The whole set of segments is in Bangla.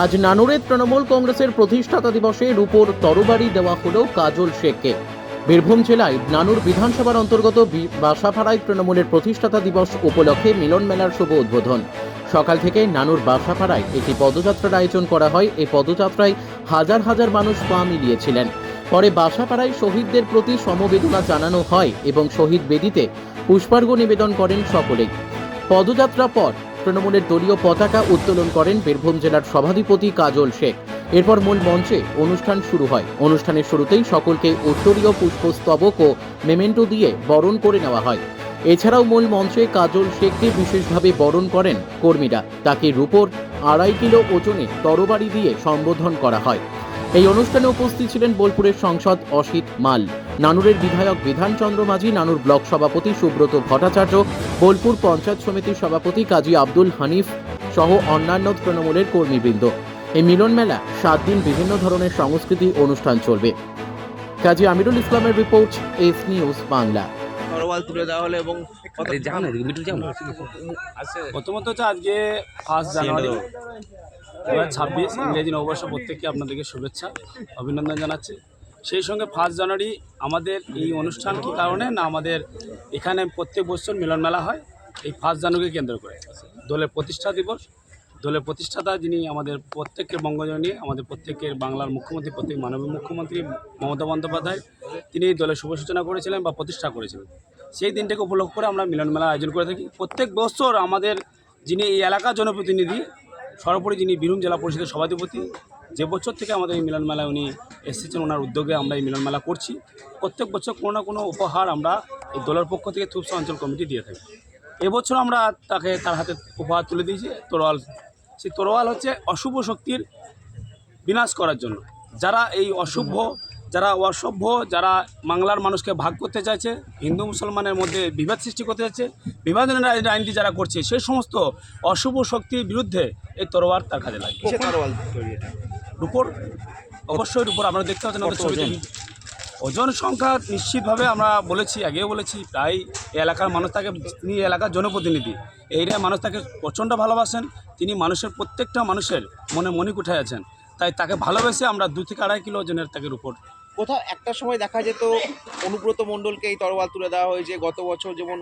আজ নানুরের তৃণমূল কংগ্রেসের প্রতিষ্ঠাতা দিবসে রূপোর তরবারি দেওয়া হল কাজল শেখকে। বীরভূম জেলায় নানুর বিধানসভার অন্তর্গত বাসাপাড়ায় তৃণমূলের প্রতিষ্ঠাতা দিবস উপলক্ষে মিলন মেলার শুভ উদ্বোধন। সকাল থেকে নানুর বাসাপাড়ায় একটি পদযাত্রার আয়োজন করা হয়। এই পদযাত্রায় হাজার হাজার মানুষ পা মিলিয়েছিলেন। পরে বাসাপাড়ায় শহীদদের প্রতি সমবেদনা জানানো হয় এবং শহীদ বেদিতে পুষ্পার্ঘ নিবেদন করেন সকলেই। পদযাত্রা পর তৃণমূলের দলীয় পতাকা উত্তোলন করেন বীরভূম জেলার সভাধিপতি কাজল শেখ। এরপর মূল মঞ্চে অনুষ্ঠান শুরু হয়। অনুষ্ঠানের শুরুতেই সকলকে উত্তরীয় পুষ্পস্তবক ও মেমেন্টো দিয়ে বরণ করে নেওয়া হয়। এছাড়াও মূল মঞ্চে কাজল শেখকে বিশেষভাবে বরণ করেন কর্মীরা। তাকে রূপোর আড়াই কিলো ওজনে তরবারি দিয়ে সম্বোধন করা হয়। এই অনুষ্ঠানে উপস্থিত ছিলেন বোলপুরের সংসদ অসিত মাল। নানুরের বিধায়ক বিধানচন্দ্র মাঝি নানুর ব্লক সভাপতি সুব্রত ভট্টাচার্য বোলপুর পঞ্চায়েত সমিতির সভাপতি কাজী আব্দুল হানিফ সহ অন্যান্য তৃণমূলের কর্মীবৃন্দ। এই মিলন মেলা সাত দিন বিভিন্ন ধরনের সংস্কৃতি অনুষ্ঠান চলবে। কাজী আমিরুল ইসলামের রিপোর্ট এস নিউজ বাংলা। তরোয়াল তুলে দেওয়া হলো এবং কত যাও না মিটু যাও না। আছে। প্রথমত হচ্ছে আজকে ফার্স্ট জানুয়ারি। দু হাজার ছাব্বিশ ইংরেজি নববর্ষ প্রত্যেককে আপনাদেরকে শুভেচ্ছা অভিনন্দন জানাচ্ছি। সেই সঙ্গে ফার্স্ট জানুয়ারি আমাদের এই অনুষ্ঠান কী কারণে না আমাদের এখানে প্রত্যেক বছর মিলন মেলা হয়? এই ফার্স্ট জানুয়ারিকে কেন্দ্র করে। দলের প্রতিষ্ঠা দিবস। দলের প্রতিষ্ঠাতা যিনি আমাদের প্রত্যেকের বঙ্গজননী আমাদের প্রত্যেকের বাংলার মুখ্যমন্ত্রী, প্রত্যেক মাননীয় মুখ্যমন্ত্রী মমতা বন্দ্যোপাধ্যায়, তিনি দলের শুভ সূচনা করেছিলেন বা প্রতিষ্ঠা করেছিলেন। সেই দিনটাকে উপলক্ষ করে আমরা মিলন মেলা আয়োজন করে থাকি। প্রত্যেক বছর আমাদের যিনি এই এলাকার জনপ্রতিনিধি, সর্বোপরি যিনি বীরভূম জেলা পরিষদের সভাধিপতি যে বছর থেকে আমাদের এই মিলন মেলায় উনি এসেছেন, ওনার উদ্যোগে আমরা এই মিলন মেলা করছি। প্রত্যেক বছর কোনো না কোনো উপহার আমরা এই দলের পক্ষ থেকে থুপসা অঞ্চল কমিটি দিয়ে থাকি। এবছর আমরা তাকে তার হাতে উপহার তুলে দিয়েছি, তরোয়াল। সেই তরোয়াল হচ্ছে অশুভ শক্তির বিনাশ করার জন্য। যারা এই অশুভ, যারা অসভ্য, যারা বাংলার মানুষকে ভাগ করতে চাইছে, হিন্দু মুসলমানের মধ্যে বিভেদ সৃষ্টি করতে চাইছে বিভাজনের আইনটি যারা করছে সেই সমস্ত অশুভ শক্তির বিরুদ্ধে এই তরোয়ার তার কাজে লাগে রূপর অবশ্যই রূপর আপনারা দেখতে পাচ্ছেন আমাদের ছবিতে। ওজন? সংখ্যা নিশ্চিতভাবে আমরা বলেছি আগেও বলেছি প্রায় এই এলাকার মানুষ তাকে তিনি এলাকার জনপ্রতিনিধি। এই এরিয়ার মানুষ তাকে প্রচণ্ড ভালোবাসেন তিনি মানুষের প্রত্যেকটা মানুষের মনে মণিকুঠায় আছেন। তাই তাকে ভালোবেসে আমরা দু থেকে আড়াই কিলো ওজনের তাকে রূপর। কোথাও একটা সময় দেখা যেত অনুব্রত মণ্ডলকে এই তরোয়াল তুলে দেওয়া হয়েছে গত বছর যেমন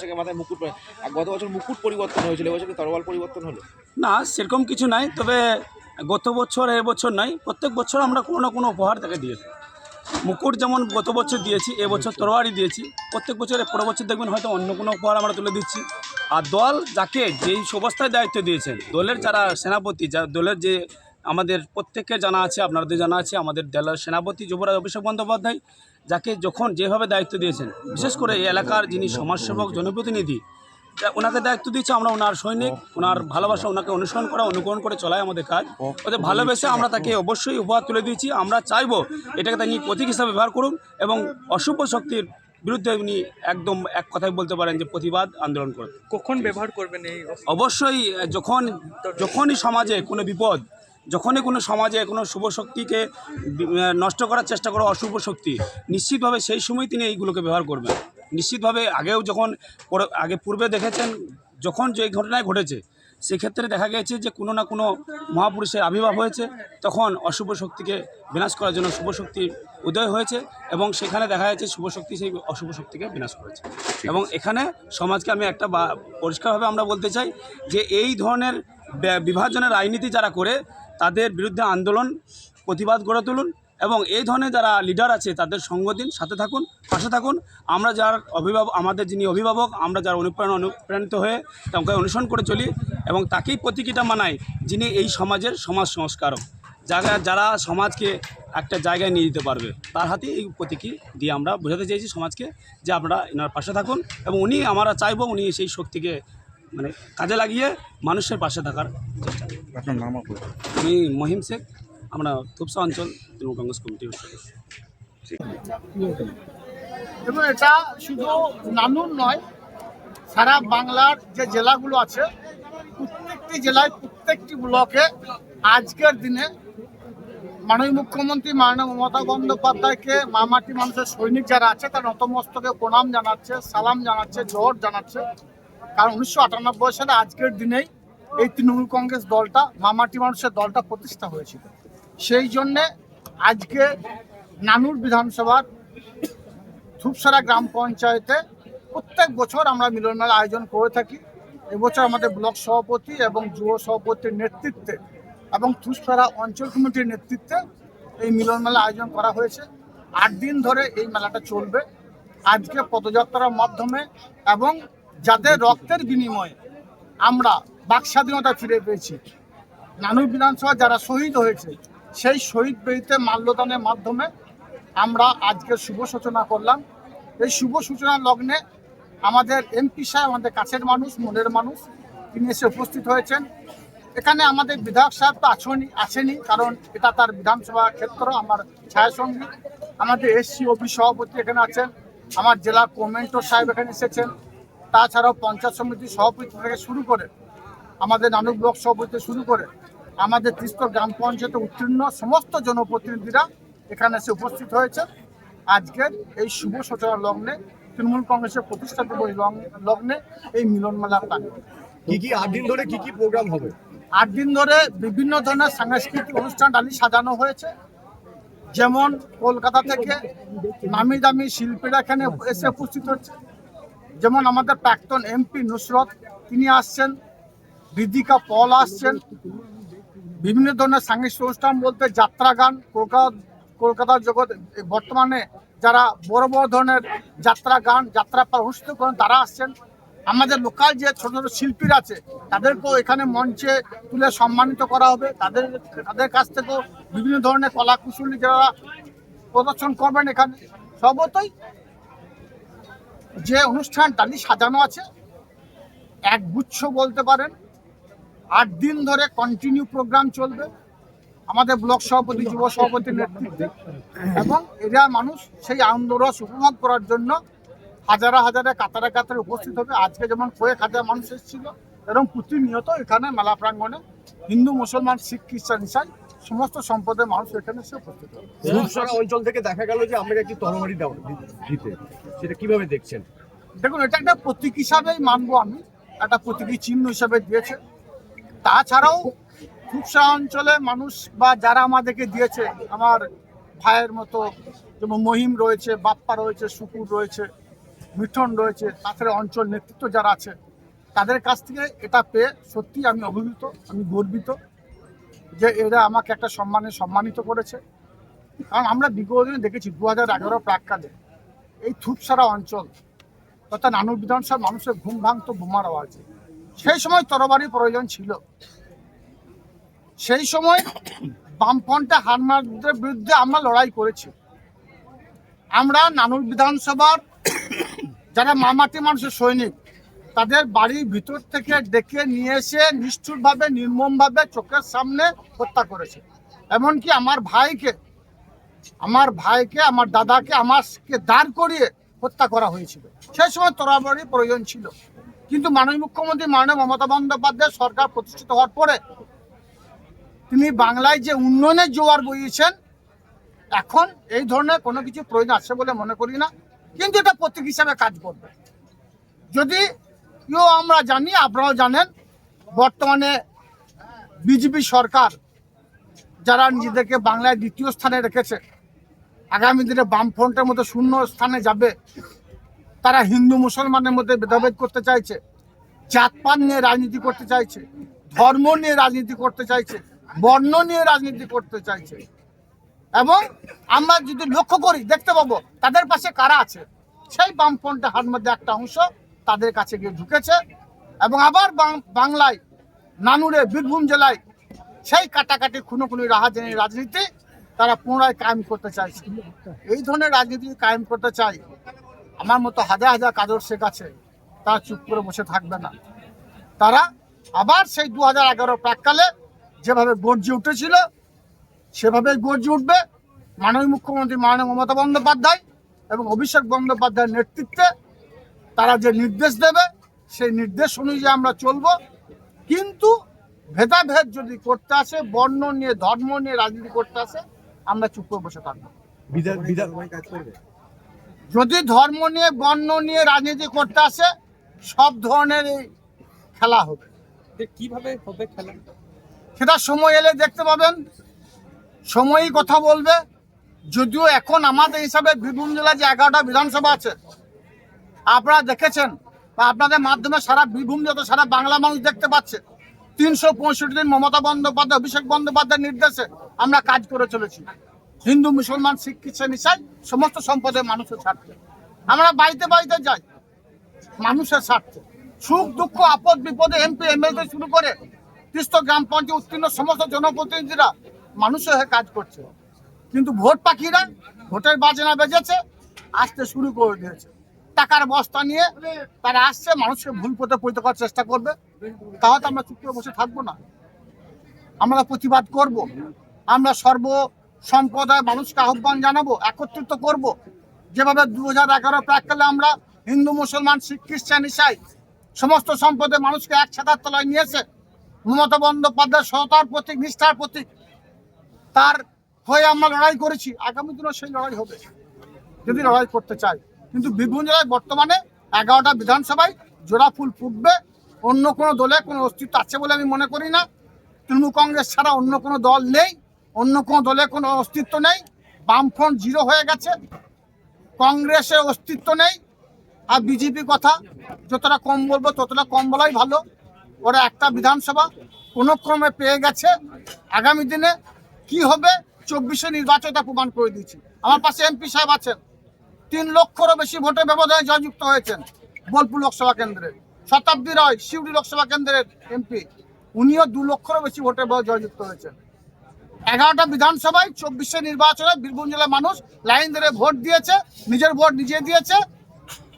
শেখের মাথায় মুকুট আর গত বছর মুকুট পরিবর্তন হয়েছিল এবছর কি তরোয়াল পরিবর্তন হলো? না সেরকম কিছু নাই তবে গত বছর এবছর নাই প্রত্যেক বছর আমরা কোনো না কোনো উপহার তাকে দিয়ে মুকুট যেমন গত বছর দিয়েছি এবছর তরোয়ারি দিয়েছি, প্রত্যেক বছর পর বছর দেখবেন হয়তো অন্য কোনো উপহার আমরা তুলে দিচ্ছি। আর দল যাকে যেই অবস্থায় দায়িত্ব দিয়েছেন, দলের যারা সেনাপতি, যা দলের যে আমাদের প্রত্যেককে জানা আছে, আপনাদের জানা আছে, আমাদের দলের সেনাপতি যুবরাজ অভিষেক বন্দ্যোপাধ্যায়, যাকে যখন যেভাবে দায়িত্ব দিয়েছেন, বিশেষ করে এই এলাকার যিনি সমাজসেবক, জনপ্রতিনিধি ওনাকে দায়িত্ব দিচ্ছে আমরা ওনার সৈনিক ওনার ভালোবাসা ওনাকে অনুসরণ করা অনুকরণ করে চলাই আমাদের কাজ। ওদের ভালোবেসে আমরা তাকে অবশ্যই উপহার তুলে দিয়েছি। আমরা চাইব এটাকে তিনি প্রতীক হিসাবে ব্যবহার করুন এবং অশুভ শক্তির বিরুদ্ধে উনি একদম এক কথায় বলতে পারেন যে প্রতিবাদ আন্দোলন করুন। কখন ব্যবহার করবেন এই অবশ্যই যখন যখনই সমাজে কোনো বিপদ যখনই কোনো সমাজে কোনো শুভ শক্তিকে নষ্ট করার চেষ্টা করে অশুভ শক্তি নিশ্চিতভাবে সেই সময় তিনি এইগুলোকে ব্যবহার করবেন। নিশ্চিতভাবে আগেও যখন আগে পূর্বে দেখেছেন, যখন যে ঘটনায় ঘটেছে, সেক্ষেত্রে দেখা গেছে যে কোনো না কোনো মহাপুরুষের আবির্ভাব হয়েছে। তখন অশুভ শক্তিকে বিনাশ করার জন্য শুভ শক্তির উদয় হয়েছে এবং সেখানে দেখা যাচ্ছে শুভ শক্তি সেই অশুভ শক্তিকে বিনাশ করেছে। এবং এখানে সমাজকে আমি একটা পরিষ্কারভাবে আমরা বলতে চাই যে এই ধরনের বিভাজনের রাজনীতি যারা করে, তাদের বিরুদ্ধে আন্দোলন, প্রতিবাদ গড়ে তুলুন। এবং এই ধরনের যারা লিডার আছে তাদের সঙ্গ দিন সাথে থাকুন পাশে থাকুন। আমরা যার অভিভাবক আমাদের যিনি অভিভাবক আমরা যার অনুপ্রেরণা অনুপ্রাণিত হয়ে তাকে অনুসরণ করে চলি এবং তাকেই প্রতীকীটা মানাই যিনি এই সমাজের সমাজ সংস্কারক যারা যারা সমাজকে একটা জায়গায় নিয়ে যেতে পারবে। তার হাতে এই প্রতীকী দিয়ে আমরা বোঝাতে চাইছি সমাজকে যে আপনারা এনার পাশে থাকুন এবং উনি আমরা চাইব উনি সেই শক্তিকে মানে কাজে লাগিয়ে মানুষের পাশে থাকার চেষ্টা। আপনার নাম আমি মহিম শেখ। আমরা থুপসা অঞ্চল তৃণমূল কংগ্রেস কমিটির সদস্য। এবং এটা শুধু নানুর নয়, সারা বাংলার যে জেলাগুলো আছে, প্রত্যেকটি জেলায়, প্রত্যেকটি ব্লকে আজকের দিনে মাননীয় মুখ্যমন্ত্রী মাননীয় মমতা বন্দ্যোপাধ্যায়কে মামাটি মানুষের সৈনিক যারা আছে, তার নতমস্তকে প্রণাম জানাচ্ছে, সালাম জানাচ্ছে জোর জানাচ্ছে। কারণ উনিশশো আটানব্বই সালে আজকের দিনেই এই তৃণমূল কংগ্রেস দলটা, মামাটি মানুষের দলটা প্রতিষ্ঠা হয়েছিল। সেই জন্যে আজকে নানুর বিধানসভার ধূপসারা গ্রাম পঞ্চায়েতে প্রত্যেক বছর আমরা মিলনমেলা আয়োজন করে থাকি। এবছর আমাদের ব্লক সভাপতি এবং যুব সভাপতির নেতৃত্বে এবং ধূপসারা অঞ্চল কমিটির নেতৃত্বে এই মিলনমেলা আয়োজন করা হয়েছে। আট দিন ধরে এই মেলাটা চলবে। আজকে পদযাত্রার মাধ্যমে এবং যাদের রক্তের বিনিময়ে আমরা বাক স্বাধীনতা ফিরে পেয়েছি। নানুর বিধানসভা যারা শহীদ হয়েছে সেই শহীদ বেদিতে মাল্যদানের মাধ্যমে আমরা আজকে শুভ সূচনা করলাম। এই শুভ সূচনা লগ্নে আমাদের এমপি সাহেব, আমাদের কাছের মানুষ, মনের মানুষ, তিনি এসে উপস্থিত হয়েছেন। এখানে আমাদের বিধায়ক সাহেব তো আছেনই আছেনই, কারণ এটা তার বিধানসভা ক্ষেত্র, আমার ছায়াসঙ্গী। আমাদের এসসি অফিস সভাপতি এখানে আছেন, আমার জেলা কমেন্টর সাহেব এখানে এসেছেন। তাছাড়াও পঞ্চায়েত সমিতির সভাপতি থেকে শুরু করে, আমাদের নানুক ব্লক সভাপতি শুরু করে আমাদের তিস্তর গ্রাম পঞ্চায়েতে উত্তীর্ণ সমস্ত জনপ্রতিনিধিরা এখানে এসে উপস্থিত হয়েছে। আজকের এই শুভ সূচনা লগ্নে তৃণমূল কংগ্রেসের প্রতিষ্ঠা দিবস লগ্নে- এই মিলন মেলা প্রাঙ্গণে। কি কি আট দিন ধরে কি কি প্রোগ্রাম হবে? আট দিন ধরে বিভিন্ন ধরনের সাংস্কৃতিক অনুষ্ঠান ডালি সাজানো হয়েছে। যেমন কলকাতা থেকে নামি দামি শিল্পীরা এখানে এসে উপস্থিত হচ্ছে। যেমন আমাদের প্রাক্তন এমপি নুসরত তিনি আসছেন। রিদিকা পল আসছেন। বিভিন্ন ধরনের সাংস্কৃতিক অনুষ্ঠান বলতে যাত্রা গান, কলকাতা কলকাতার জগৎ বর্তমানে যারা বড় বড় ধরনের যাত্রা গান, যাত্রা অনুষ্ঠিত করেন, তারা আসছেন। আমাদের লোকাল যে ছোট ছোট শিল্পীরা আছে, তাদেরকেও এখানে মঞ্চে তুলে সম্মানিত করা হবে। তাদের তাদের কাছ থেকেও বিভিন্ন ধরনের কলা কুশলী যারা প্রদর্শন করবেন এখানে, সর্বতই যে অনুষ্ঠান টালি সাজানো আছে, এক গুচ্ছ বলতে পারেন। আট দিন ধরে কন্টিনিউ প্রোগ্রাম চলবে। আমাদের ব্লক সভাপতি যুব সভাপতির নেতৃত্বে। এবং এরা মানুষ সেই আনন্দরস উপভোগ করার জন্য হাজারে হাজারে কাতারে কাতারে উপস্থিত হবে। আজকে যেমন কয়েক হাজার মানুষ এসেছিল এবং প্রতিনিয়ত এখানে মেলা প্রাঙ্গণে হিন্দু মুসলমান শিখ খ্রিস্টান ইসাই সমস্ত সম্প্রদায়ের মানুষ এখানে এসে উপস্থিত হবে। অঞ্চল থেকে দেখা গেল যে আমরা একটি তরবারি দেওয়া দিতে। সেটা কীভাবে দেখছেন? দেখুন এটা একটা প্রতীক হিসাবেই মানবো আমি। একটা প্রতীকী চিহ্ন হিসাবে দিয়েছে। তাছাড়াও খুবসা অঞ্চলে মানুষ বা যারা আমাদেরকে দিয়েছে, আমার ভাইয়ের মতো যেমন মহিম রয়েছে, বাপ্পা রয়েছে শুকুর রয়েছে, মিঠন রয়েছে, তাছাড়া অঞ্চল নেতৃত্ব যারা আছে, তাদের কাছ থেকে এটা পেয়ে সত্যি আমি অভিভূত, আমি গর্বিত যে এরা আমাকে একটা সম্মানে সম্মানিত করেছে। কারণ আমরা বিগত দিনে দেখেছি দু হাজার এগারো প্রাককালে এই থুপসারা অঞ্চল তথা নানুর বিধানসভার মানুষের ঘুম ভাঙতো, বোমার আওয়াজে। সেই সময় তরবারির প্রয়োজন ছিল। সেই সময় বামফ্রন্টে হারমারদের বিরুদ্ধে আমরা লড়াই করেছি। আমরা নানুর বিধানসভার যারা মামাটি মানুষের সৈনিক, তাদের বাড়ির ভিতর থেকে ডেকে নিয়ে এসে নিষ্ঠুরভাবে, নির্মমভাবে চোখের সামনে হত্যা করেছে। এমনকি আমার ভাইকে আমার ভাইকে, আমার দাদাকে, আমাকে দাঁড় করিয়ে হত্যা করা হয়েছিল। সেই সময় তরাবরি প্রয়োজন ছিল। কিন্তু মাননীয় মুখ্যমন্ত্রী মাননীয় মমতা বন্দ্যোপাধ্যায় সরকার প্রতিষ্ঠিত হওয়ার পরে তিনি বাংলায় যে উন্নয়নের জোয়ার বইয়েছেন, এখন এই ধরনের কোনো কিছু প্রয়োজন আছে বলে মনে করি না। কিন্তু এটা প্রতীক হিসাবে কাজ করবে। যদি আমরা জানি, আপনারাও জানেন, বর্তমানে বিজেপি সরকার যারা নিজেদেরকে বাংলায় দ্বিতীয় স্থানে রেখেছে, আগামী দিনে বামফ্রন্টের মতো শূন্য স্থানে যাবে তারা হিন্দু মুসলমানের মধ্যে ভেদাভেদ করতে চাইছে জাতপাত নিয়ে রাজনীতি করতে চাইছে, ধর্ম নিয়ে রাজনীতি করতে চাইছে, বর্ণ নিয়ে রাজনীতি করতে চাইছে। এবং আমরা যদি লক্ষ্য করি, দেখতে পাবো তাদের পাশে কারা আছে? সেই বামফ্রন্টে হার মধ্যে একটা অংশ তাদের কাছে গিয়ে ঢুকেছে এবং আবার বাংলায়, নানুরে, বীরভূম জেলায় সেই কাটাকাটি, খুনোখুনি, রাহাজানি রাজনীতি তারা পুনরায় কায়েম করতে চাইছে। এই ধরনের রাজনীতি কায়েম করতে চাই। আমার মতো হাজার হাজার কাজর শেখ আছে, তারা চুপ করে বসে থাকবে না। তারা আবার সেই দু হাজার এগারো প্রাককালে যেভাবে গর্জে উঠেছিল, সেভাবেই গর্জে উঠবে মাননীয় মুখ্যমন্ত্রী মাননীয় মমতা বন্দ্যোপাধ্যায় এবং অভিষেক বন্দ্যোপাধ্যায়ের নেতৃত্বে তারা যে নির্দেশ দেবে, সেই নির্দেশ অনুযায়ী আমরা চলবো। কিন্তু ভেদাভেদ যদি করতে আসে, বর্ণ নিয়ে, ধর্ম নিয়ে রাজনীতি করতে আসে, আমরা চুপ করে বসে থাকব। বিধান বিধান কাজ করবে যদি ধর্ম নিয়ে বর্ণ নিয়ে রাজনীতি করতে আসে সব ধরনের খেলা হবে। কীভাবে হবে খেলা? সেটা সময় এলে দেখতে পাবেন। সময়ই কথা বলবে। যদিও এখন আমাদের হিসাবে বীরভূম জেলায় যে এগারোটা বিধানসভা আছে আপনারা দেখেছেন বা আপনাদের মাধ্যমে সারা বীরভূম যত সারা বাংলা মানুষ দেখতে পাচ্ছে তিনশো পঁয়ষট্টি দিন মমতা বন্দ্যোপাধ্যায় অভিষেক বন্দ্যোপাধ্যায়ের নির্দেশে আমরা কাজ করে চলেছি। হিন্দু, মুসলমান, শিখ খ্রিস্টান ইসাই সমস্ত সম্পদের মানুষের স্বার্থে। আমরা বাড়িতে বাড়িতে যাই, মানুষের স্বার্থে। সুখ, দুঃখ, আপদ, বিপদে এমপি এমএলএ শুরু করে তিস্ত গ্রাম পঞ্চায়েত উত্তীর্ণ সমস্ত জনপ্রতিনিধিরা মানুষের হয়ে কাজ করছে। কিন্তু ভোট পাখিরা ভোটের বাজনা বেজেছে, আসতে শুরু করে দিয়েছে। টাকার বস্তা নিয়ে তারা আসছে, মানুষকে ভুল পথে পরিণত করার চেষ্টা করবে। তাহলে আমরা চুপ করে বসে থাকব না। আমরা প্রতিবাদ করব। আমরা সর্ব সম্প্রদায় মানুষকে আহ্বান জানাব, একত্রিত করব। যেভাবে দু হাজার এগারো প্রাককালে আমরা হিন্দু, মুসলমান, শিখ, খ্রিস্টান, ইসাই সমস্ত সম্পদের মানুষকে এক ছাতার তলায় নিয়েছে। মমতা বন্দ্যোপাধ্যায় সততার প্রতীক, নিষ্ঠার প্রতীক। তার হয়ে আমরা লড়াই করেছি। আগামী দিনেও সেই লড়াই হবে, যদি লড়াই করতে চাই কিন্তু বীরভূম জেলায় বর্তমানে এগারোটা বিধানসভায় জোড়া ফুল ফুটবে। অন্য কোনো দলে কোনো অস্তিত্ব আছে বলে আমি মনে করি না। তৃণমূল কংগ্রেস ছাড়া অন্য কোনো দল নেই। অন্য কোনো দলে কোনো অস্তিত্ব নেই। বামফ্রন্ট জিরো হয়ে গেছে। কংগ্রেসের অস্তিত্ব নেই। আর বিজেপি কথা, যতটা কম বলব ততটা কম বলাই ভালো। ওরা একটা বিধানসভা কোনো ক্রমে পেয়ে গেছে। আগামী দিনে কি হবে চব্বিশে নির্বাচনটা প্রমাণ করে দিয়েছি আমার পাশে এমপি সাহেব আছেন। তিন লক্ষরও বেশি ভোটের ব্যবধানে জয়যুক্ত হয়েছেন বোলপুর লোকসভা কেন্দ্রে। শতাব্দী রয় শিউড়ি লোকসভা কেন্দ্রের এমপি। উনিও দু লক্ষরও বেশি ব্যবধানে জয়যুক্ত হয়েছেন। এগারোটা বিধানসভায় চব্বিশে নির্বাচনে বীরভূম জেলার মানুষ লাইন ধরে ভোট দিয়েছে, নিজের ভোট নিজে দিয়েছে।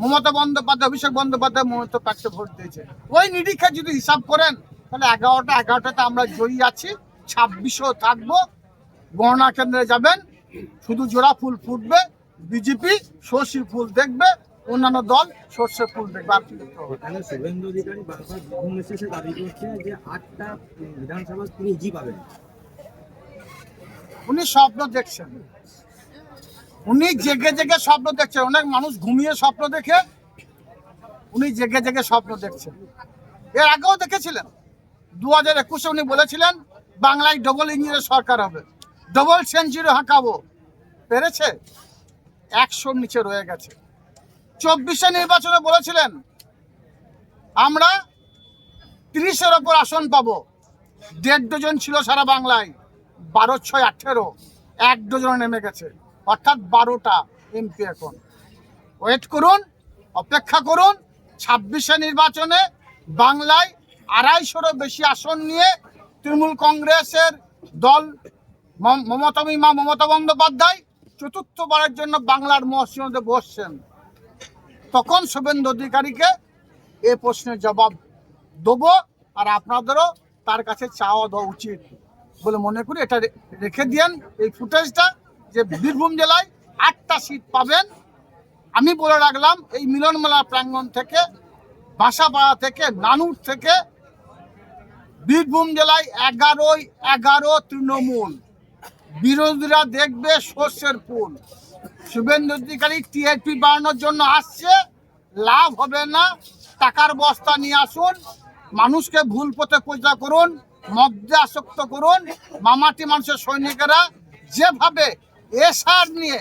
মমতা বন্দ্যোপাধ্যায়, অভিষেক বন্দ্যোপাধ্যায় মমতা প্যাককে ভোট দিয়েছে। ওই নিরীক্ষা যদি হিসাব করেন, তাহলে এগারোটা, এগারোটাতে আমরা জয়ী আছি, ছাব্বিশও থাকব। গণনা কেন্দ্রে যাবেন, শুধু জোড়া ফুল ফুটবে, বিজেপি সর্ষে ফুল দেখবে, অন্যান্য দল সর্ষে ফুল দেখবে, আর শুভেন্দু অধিকারী বারবার দাবি করছে যে আটটা বিধানসভা তিনি ইজি পাবেন। উনি স্বপ্ন দেখছেন। উনি জেগে জেগে স্বপ্ন দেখছেন। অনেক মানুষ ঘুমিয়ে স্বপ্ন দেখে উনি জেগে জেগে স্বপ্ন দেখছেন। এর আগেও দেখেছিলেন। দু হাজার একুশে উনি বলেছিলেন, বাংলায় ডবল ইঞ্জিনের সরকার হবে। ডবল সেঞ্চুরি হাঁকাবো। পেরেছে? একশোর নিচে রয়ে গেছে। চব্বিশে নির্বাচনে বলেছিলেন, আমরা তিরিশের ওপর আসন পাবো। দেড় ডজন ছিল সারা বাংলায়। বারো, ছয়, আঠেরো, এক ডজন নেমে গেছে। অর্থাৎ বারোটা এমপি এখন। ওয়েট করুন, অপেক্ষা করুন, ছাব্বিশে নির্বাচনে বাংলায় আড়াইশোরও বেশি আসন নিয়ে তৃণমূল কংগ্রেসের দল মম- মমতা মা মমতা বন্দ্যোপাধ্যায় চতুর্থবারের জন্য বাংলার মহাসিংহতে বসছেন। তখন শুভেন্দু অধিকারীকে এ প্রশ্নের জবাব দেবো আর আপনাদেরও তার কাছে চাওয়া দেওয়া উচিত। বলে মনে করি, এটা রেখে দিয়েন এই ফুটেজটা যে বীরভূম জেলায় আটটা সিট পাবেন। আমি বলে রাখলাম, এই মিলনমেলা প্রাঙ্গণ থেকে, বাসাপাড়া থেকে, নানুর থেকে বীরভূম জেলায় এগারোই এগারো তৃণমূল। বিরোধীরা দেখবে শস্যের ফুল। শুভেন্দু অধিকারী টিআরপি বাড়ানোর জন্য আসছে। লাভ হবে না, টাকার বস্তা নিয়ে আসুন। মানুষকে ভুল পথে পূজা করুন। মদ্যে আসক্ত করুন, মামাটি মানুষের সৈনিকেরা যেভাবে এসার নিয়ে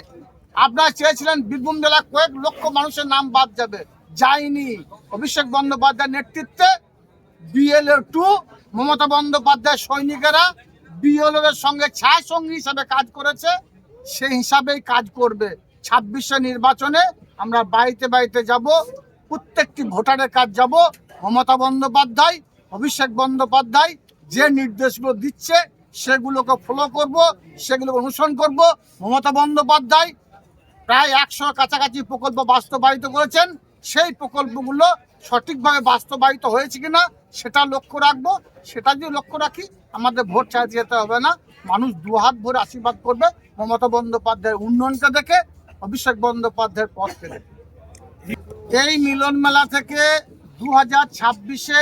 আপনারা চেয়েছিলেন বীরভূম জেলা কয়েক লক্ষ মানুষের নাম বাদ যাবে, যায়নি। অভিষেক বন্দ্যোপাধ্যায়ের নেতৃত্বে বিএলএ টু মমতা বন্দ্যোপাধ্যায়ের সৈনিকেরা বিএলও এর সঙ্গে ছায় সঙ্গী হিসাবে কাজ করেছে, সেই হিসাবেই কাজ করবে। ছাব্বিশে নির্বাচনে আমরা বাড়িতে বাড়িতে যাব, প্রত্যেকটি ভোটারের কাজ যাব, মমতা বন্দ্যোপাধ্যায়, অভিষেক বন্দ্যোপাধ্যায় যে নির্দেশগুলো দিচ্ছে, সেগুলোকে ফলো করব, সেগুলোকে অনুসরণ করব। মমতা বন্দ্যোপাধ্যায় প্রায় একশো কাছাকাছি প্রকল্প বাস্তবায়িত করেছেন। সেই প্রকল্পগুলো সঠিকভাবে বাস্তবায়িত হয়েছে কিনা, সেটা লক্ষ্য রাখব। সেটা যদি লক্ষ্য রাখি, আমাদের ভোট চাইতে যেতে হবে না। মানুষ দু হাত ভরে আশীর্বাদ করবে মমতা বন্দ্যোপাধ্যায়ের উন্নয়নকে দেখে, অভিষেক বন্দ্যোপাধ্যায়ের পথকে দেখে। এই মিলন মেলা থেকে দু হাজার ছাব্বিশে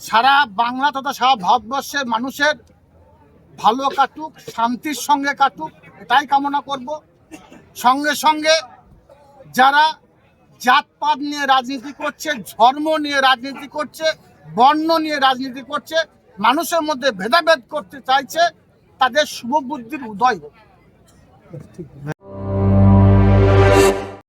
সারা বাংলা তথা সারা ভারতবর্ষের মানুষের ভালো কাটুক, শান্তির সঙ্গে কাটুক, এটাই কামনা করব। সঙ্গে সঙ্গে যারা জাতপাত নিয়ে রাজনীতি করছে, ধর্ম নিয়ে রাজনীতি করছে, বর্ণ নিয়ে রাজনীতি করছে, মানুষের মধ্যে ভেদাভেদ করতে চাইছে, তাদের শুভ বুদ্ধির উদয় হোক।